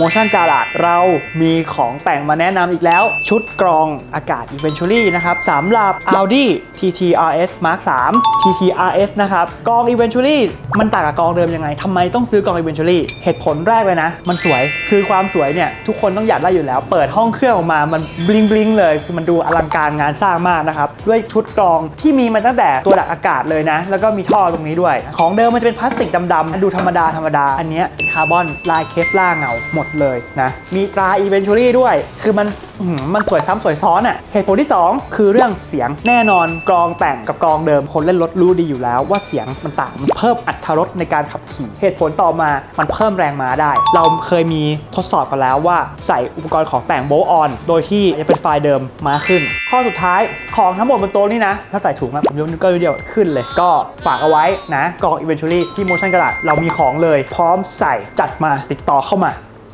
Motion g a r a g e เรามีของแต่งมาแนะนำอีกแล้ว ชุดกรองอากาศ Eventually นะครับสำหรับ Audi TTRS Mark 3 TTRS นะครับกรอง Eventually มันต่างกับกรองเดิมยังไงทำไมต้องซื้อกรอง Eventually เหตุผลแรกเลยนะ มันสวยคือความสวยเนี่ย ทุกคนต้องอยากได้อยู่แล้ว เปิดห้องเครื่องออกมามันบลิงบลิงเลย คือมันดูอลังการงานสร้างมากนะครับ ด้วยชุดกรองที่มีมาตั้งแต่ตัวดักอากาศเลยนะ แล้วก็มีท่อตรงนี้ด้วย ของเดิมมันจะเป็นพลาสติกดำๆดูธรรมดาธรรมดาอันนี้คาร์บอนลายเคฟล่าเงาหมดเลยนะมีตรา Eventually ด้วย คือมันมันสวยซ้ำสวยซ้อนอะ่ะเหตุผลที่ 2 คือเรื่องเสียงแน่นอนกรองแต่งกับกรองเดิมคนเล่นรถรู้ดีอยู่แล้ว ว่าเสียงมันต่างมันเพิ่มอัตรรสในการขับขี่เหตุผลต่อมามันเพิ่มแรงม้าได้ เราเคยมีทดสอบกันแล้วว่าใส่อุปกรณ์ของแต่งโบออน โดยที่จะเป็นไฟล์เดิมมาขึ้น ข้อสุดท้ายของทั้งหมดบนโต๊ะนี่นะ ถ้าใส่ถุงอะผมยกนิ้วก้อยเดียวขึ้นเลยก็ฝากเอาไว้นะกรอง eventually ที่ motion กระดาษเรามีของเลย พร้อมใส่จัดมาติดต่อเข้ามา